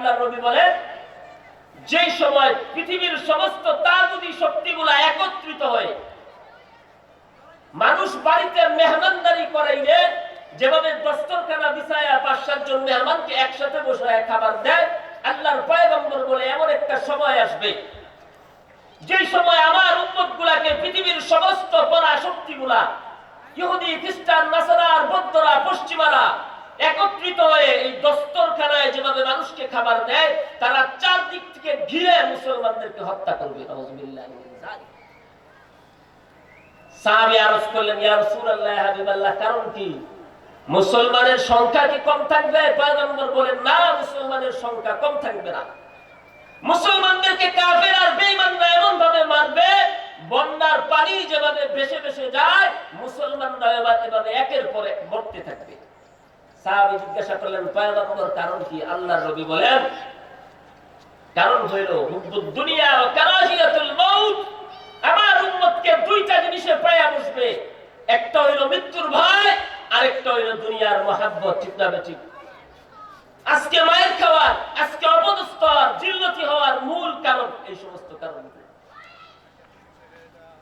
আল্লাহ নবী বলেন, যে সময় পৃথিবীর সমস্ত তাগুদি শক্তিগুলা একত্রিত হয়ে, মানুষ বাড়িতে মেহমানদারি করাইলে, যেভাবে দস্তরখানা বিছায়া পাঁচ সাতজন মেহমানকে একসাথে বসায় খাবার দেয়, আল্লাহর পয়গম্বর বলে এমন একটা সময় আসবে। যে সময় আমার উম্মত গুলাকে পৃথিবীর সমস্ত পরাশক্তি গুলা ইহুদি, খ্রিস্টান নাসারা বৌদ্ধরা, পশ্চিমারা একত্রিত হয়ে এই দস্তরখানায় যেভাবে মানুষকে খাবার দেয়, তারা চারদিক থেকে ঘিরে মুসলমানদেরকে হত্যা করবে। মুসলমানের সংখ্যা কি কম থাকবে? না, মুসলমানের সংখ্যা কম থাকবে না। মুসলমানদেরকে কাফের আর এমন ভাবে মারবে, বন্যার পানি যেভাবে ভেসে ভেসে যায় মুসলমানরা এভাবে একের পর মরতে থাকবে। সাহাবী জিজ্ঞাসা করলেন পয়গম্বর কারণ কি? আল্লাহর নবী বলেন, কারণ হইল হুব্বুদ দুনিয়া ও কারাহিয়াতুল মাউত, আমার উম্মতকে দুইটা জিনিসে পায়া বসবে। একটা হইল মৃত্যুর ভয়, আরেকটা হইল দুনিয়ার মহাব্বত, ঠিক না বেঠিক? আজকে মায়ের খাওয়ার, আজকে অপদস্থ জিল্লতি হওয়ার মূল কারণ এই সমস্ত কারণ।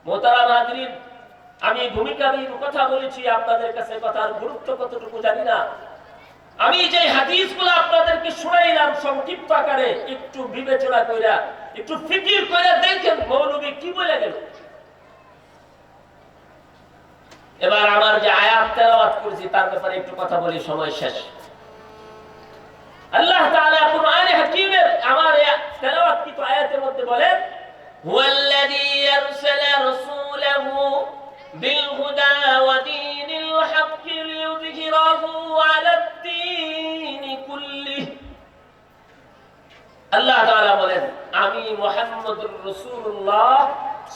মোতারাম হাজরিন, আমি ভূমিকাবিহীন কথা বলেছি, আপনাদের কাছে কথার গুরুত্ব কতটুকু জানি না। আমি যে হাদিসগুলো আপনাদেরকে শুনাইলাম সংক্ষিপ্ত আকারে, একটু বিবেচনা কইরা, একটু ফিকির করে দেখেন মৌলবী কি বলে গেল। এবার আমার যে আয়াত তেলাওয়াত করছি, তার ব্যাপারে একটু কথা বলি, সময় শেষ। আল্লাহ তাআলা কোরআনে হাকিমে আমার তেলাওয়াত কি তো আয়াতের মধ্যে বলেন, হুয়াল্লাযী আরসালা রাসূলাহু বিল হুদা ওয়া দীনিল হাক্কি লিয়ুযহিরাহু আলা মুহাম্মদুর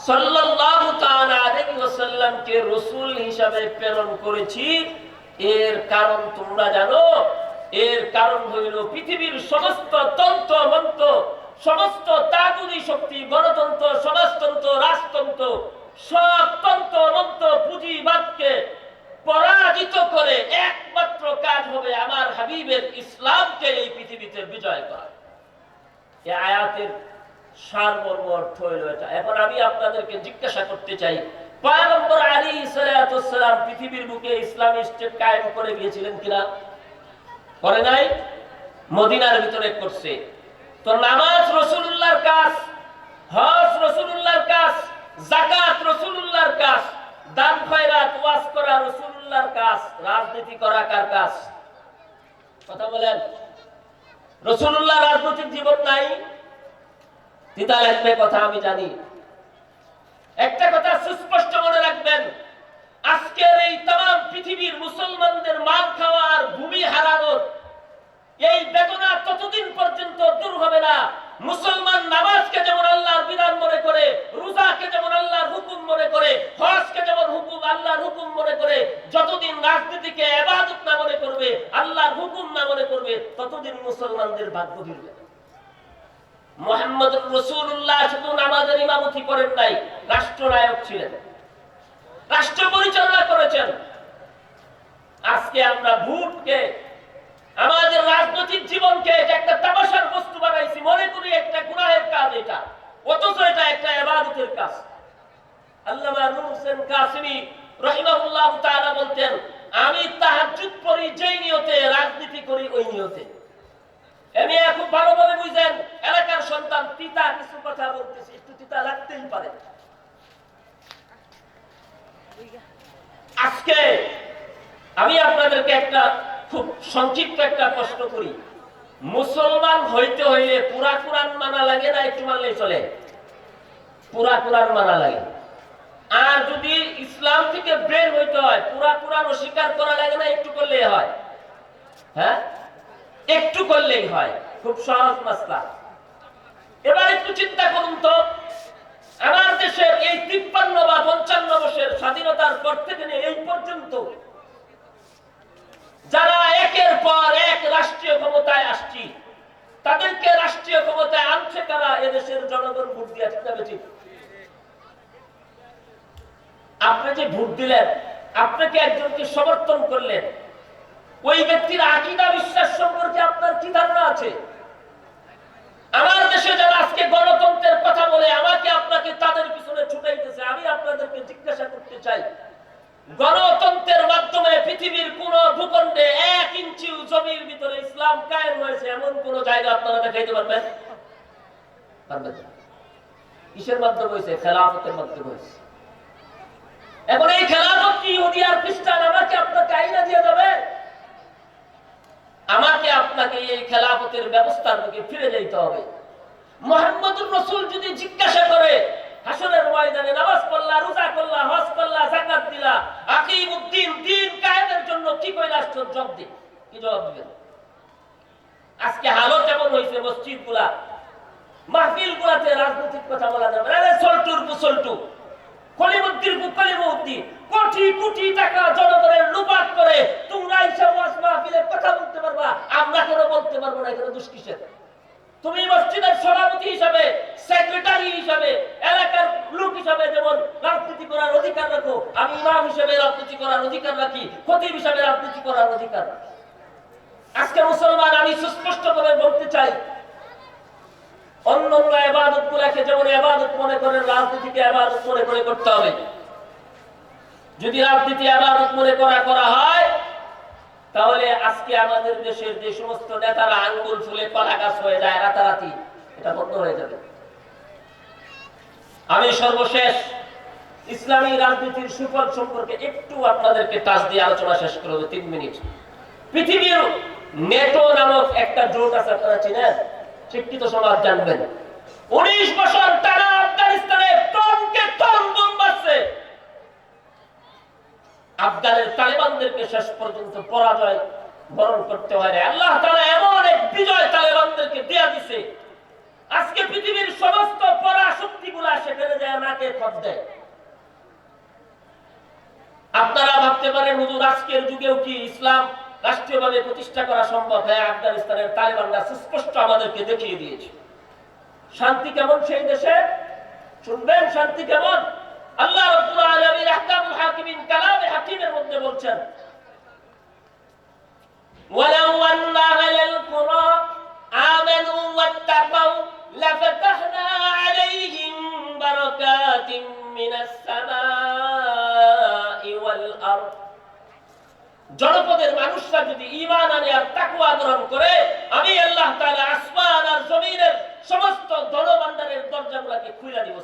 সাল্লাল্লাহু তাআলা আলাইহি রাসূল প্রেরণ করেছি। এর কারণ তোমরা জানো। এর কারণ হইল পৃথিবীর সমস্ত তন্ত্র মন্ত্র, সমস্ত তাগুদি শক্তি, গণতন্ত্র, সমাজতন্ত্র, রাজতন্ত্র, সব তন্ত্র মন্ত্র পুঁজিবাদকে পরাজিত করে একমাত্র কাজ হবে আমার হাবিবের ইসলামকে এই পৃথিবীতে বিজয় করা। আয়াতের সারমর্ম অর্থ এটা। এখন আমি আপনাদেরকে জিজ্ঞাসা করতে চাই, পয়গম্বর আলী সালাম পৃথিবীর বুকে স্টেট কায়েম করে গিয়েছিলেন কিনা? করে নাই? মদিনার ভিতরে করছে। তো নামাজ রসুল্লাহর কাজ, হজ রসুল্লাহর কাজ জাকাত রসুল্লাহর কাজ, দান খয়রাত, ওয়াজ করা রসুল্লাহর কাজ, রাজনীতি করা কার কাজ? কথা বলেন। রসুল্লাহ রাজনৈতিক জীবন নাই। লাগবে কথা আমি জানি। একটা কথা সুস্পষ্ট মনে রাখবেন, আজকের এই পৃথিবীর মুসলমানদের মাল খাওয়ার ভূমি হারানোর এই বেদনা ততদিন পর্যন্ত দূর হবে না। মুসলমান নামাজকে যেমন আল্লাহর বিধান মনে করে, রোজাকে যেমন আল্লাহর হুকুম মনে করে, হজকে যেমন হুকুম, আল্লাহর হুকুম মনে করে, যতদিন রাজনীতিকে এবাদত না মনে করবে, আল্লাহর হুকুম না মনে করবে, ততদিন মুসলমানদের ভাগ্য ফিরবে মোহাম্মদ রসুল্লাহ শুধু নামাজের ইমামতি করেন নাই, রাষ্ট্রনায়ক ছিলেন। রাষ্ট্র পরিচালনা করেছেন। আজকে আমরা ভোটকে আমাদের রাজনৈতিক জীবনকে একটা তামাশার বস্তু বানাইছি, মনে করি একটা গুনাহের কাজ এটা। অথচ এটা একটা এবাদতের কাজ। আল্লামা নূর হোসেন কাসিমি রহিমাহুল্লাহ তাআলা বলতেন, আমি তাহাজ্জুদ পড়ি যেই নিয়তে, রাজনীতি করি ওই নিয়তে। এমনি খুব ভালোভাবে বুঝেন, এলাকার সন্তান পিতা কিছু কথা বলতেছে, একটু তিতা লাগতেই পারে। আজকে আমি আপনাদেরকে একটা খুব সংক্ষিপ্ত একটা প্রশ্ন করি। মুসলমান হইতে হইলে পুরা কোরআন মানা লাগে না, একটু মানলেই চলে? পুরা কোরআন মানা লাগে। আর যদি ইসলাম থেকে বের হইতে হয়, পুরা কোরআন অস্বীকার করা লাগে না, একটু করলেই হয়। হ্যাঁ? একটু করলেই হয়। খুব সহজ মাসলা। এবার একটু চিন্তা করুন তো। আমার দেশের এই তিপ্পান্ন বা পঞ্চান্ন বছরের স্বাধীনতার পর থেকে এই পর্যন্ত যারা একের পর এক রাষ্ট্রীয় ক্ষমতায় আসছি, তাদেরকে রাষ্ট্রীয় ক্ষমতায় আনছে কারা? এদেশের জনগণ ভোট দিয়ে ঠিক না আপনি যে ভোট দিলেন আপনাকে একজনকে সমর্থন করলেন? ওই ব্যক্তির আকিদা বিশ্বাস সম্পর্কে আপনার কি ধারণা আছে? আমার দেশে যারা আজকে গণতন্ত্রের কথা বলে, আমাকে আপনাকে তাদের পিছনে ছুটাইতেছে। আমি আপনাদেরকে জিজ্ঞাসা করতে চাই, গণতন্ত্রের মাধ্যমে পৃথিবীর কোন ভূখণ্ডে এক ইঞ্চি জমির ভিতরে ইসলাম কায়েম হয়েছে, এমন কোন জায়গা আপনারা দেখাইতে পারবেন? পারবেন কিসের মাধ্যমে হয়েছে? খেলাফতের মাধ্যমে হয়েছে। এখন এই খেলাফত কি ইহুদি আর খ্রিস্টান, আমাকে আপনাকে আইনা দিয়ে যাবে? আমাকে আপনাকে এই খেলাফতের ব্যবস্থার দিকে ফিরে যেতে হবে। মোহাম্মদুর রসুল যদি জিজ্ঞাসা করে হাসনের ময়দানে নামাজ পড়লা, রোজা করলা, হজ করলা, জাকাত দিলা আকিম উদ্দিন দিন কায়েমের জন্য কি কইলা জবাব দিন কি জবাব দিবেন আজকে হালত এমন হয়েছে মসজিদগুলা মাহফিল গুলাতে রাজনৈতিক কথা বলা যাবে। আরে সল্টুর পুসল্টু কলিমুদ্দিন কলিমুদ্দিন কোটি কোটি টাকা জনগণের লুপাট করে তোমরা এইসব ওয়াজ মাহফিলে কথা বলতে পারবা, আমরা কেন বলতে পারব না? এখানে দুষ্কিসের তুমি মসজিদের সভাপতি হিসাবে সেক্রেটারি হিসাবে, এলাকার লোক হিসাবে যেমন রাজনীতি করার অধিকার রাখো, আমি ইমাম হিসাবে রাজনীতি করার অধিকার রাখি, খতিব হিসাবে রাজনীতি করার অধিকার আজকে মুসলমান, আমি সুস্পষ্ট করে বলতে চাই, অন্য যেমন মনে করেন, রাজনীতিকে মনে করে করতে হবে। যদি রাজনীতি মনে করা করা হয়, তাহলে আজকে আমাদের দেশের যে সমস্ত নেতারা আঙ্গুল ফুলে হয়ে যায়, রাতারাতি, এটা বন্ধ হয়ে যাবে। আমি সর্বশেষ ইসলামী রাজনীতির সুফল সম্পর্কে একটু আপনাদেরকে টাচ দিয়ে আলোচনা শেষ করব তিন মিনিট। পৃথিবীর নেটো নামক একটা জোট আছে, আপনারা চিনেন? শিক্ষিত সমাজ জানবেন। উনিশ বছর টানা আফগানিস্তানে টনকে টন বোম মারছে। আফগানের তালেবানদেরকে শেষ পর্যন্ত পরাজয় বরণ করতে হয় আল্লাহ তাআলা এমন এক বিজয় তালেবানদেরকে দেয়া দিছে। আজকে পৃথিবীর সমস্ত পরাশক্তিগুলা সেখানে যায় নাকে খত দেয়। আপনারা ভাবতে পারেন, হুজুর, আজকের যুগেও কি ইসলাম রাষ্ট্রীয়ভাবে প্রতিষ্ঠা করা সম্ভব? হ্যাঁ আফগানিস্তানের তালেবানরা সুস্পষ্ট আমাদেরকে দেখিয়ে দিয়েছে। শান্তি কেমন সেই দেশে শুনবেন শান্তি কেমন আল্লাহ রাব্বুল আলামিন আহকামুল হাকিমিন কালামে হাকিমের মধ্যে বলছেন ولو أن أهل القرى آمنوا واتقوا لفتحنا عليهم بركات من السماء والأرض জনপদের মানুষরা যদি ঈমান আনে আর তাকওয়া গ্রহণ করে আমি আল্লাহ তাআলা আসমান আর জমিনের সমস্ত ধনভাণ্ডারের দরজাগুলোকে খুলে দিব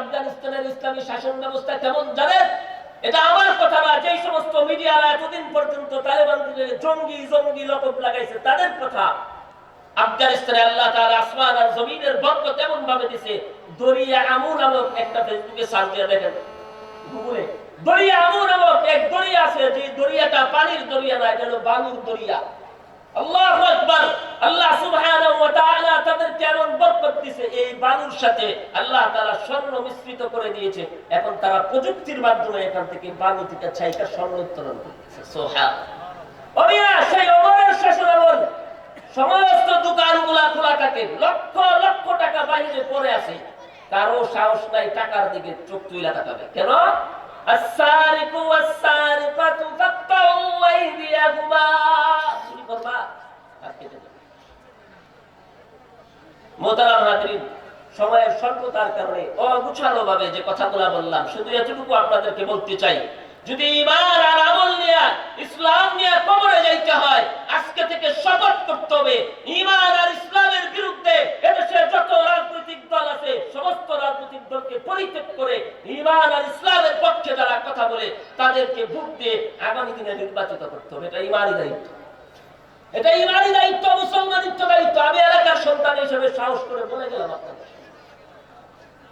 আফগানিস্তানের ইসলামী শাসন ব্যবস্থা কেমন জানেন? এটা আমার কথা না, যেই সমস্ত মিডিয়ারা এতদিন পর্যন্ত তালেবানদের জঙ্গি জঙ্গি লকব লাগাইছে, তাদের কথা। আফগানিস্তানে আল্লাহ তাআলা আসমান আর জমিনের বরকত এমন ভাবে দিছে, দরিয়া আমু নামক একটা ফেসবুকে সার্চ দিয়ে দেখেন। গুগলে, দরিয়া আমু নামক এক দরিয়া আছে যে দরিয়াটা পানির দরিয়া না, এটা হলো বালুর দরিয়া। আল্লাহু আকবার। আল্লাহ সুবহানাহু ওয়া তাআলা তাদেরকে এমন বরকত দিয়েছে এই বালুর সাথে আল্লাহ তাআলা স্বর্ণ মিশ্রিত করে দিয়েছে। এখন তারা প্রযুক্তির মাধ্যমে এখান থেকে বালু থেকে ছাইকা স্বর্ণ উত্তোলন করতেছে। সুবহান অবিয়া সেই ওমরের শাসনামল। সমস্ত দোকানগুলা খোলা থাকে। লক্ষ লক্ষ টাকা বাইরে পড়ে আছে। কারও সাহস নাই, টাকার দিকে চোখ তুইলা তাকাবে। কেন? السارق والسارقة فاقطعوا أيديهما চুরি করবা হাত কেটে যাবে মোহতারাম হাজরিন সময়ের স্বল্পতার কারণে অগুছালো ভাবে যে কথাগুলো বললাম শুধু এতটুকু আপনাদেরকে বলতে চাই যদি ইমান আর আমল নিয়ে ইসলাম নিয়ে কবরে যাইতে হয় আজকে থেকে শপথ করতে হবে ইমান আর ইসলামের বিরুদ্ধে এদেশে যত রাজনৈতিক দল আছে সমস্ত রাজনৈতিক দলকে পরিত্যাগ করে ইমান আর ইসলামের পক্ষে যারা কথা বলে তাদেরকে ভোট দিয়ে আগামী দিনে নির্বাচিত করতে হবে। এটা ইমানই দায়িত্ব। এটা ইমানই দায়িত্ব, মুসলমানিত্ব দায়িত্ব। আমি এলাকার সন্তান হিসেবে সাহস করে বলে গেলাম আপনাদের।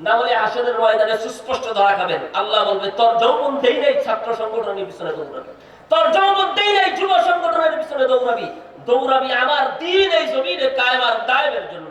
না হলে আসনের ময়দানে সুস্পষ্ট ধরা খাবেন। আল্লাহ বলবে, তোর যৌবন দেই ছাত্র সংগঠনের পিছনে দৌড়াবি। তোর যৌবন দেই যুব সংগঠনের পিছনে দৌড়াবি। দৌড়াবি আমার দিন এই জমিনে কায়েম আর দায়েমের জন্য।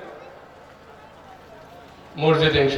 মসজিদে ইনশাল্লাহ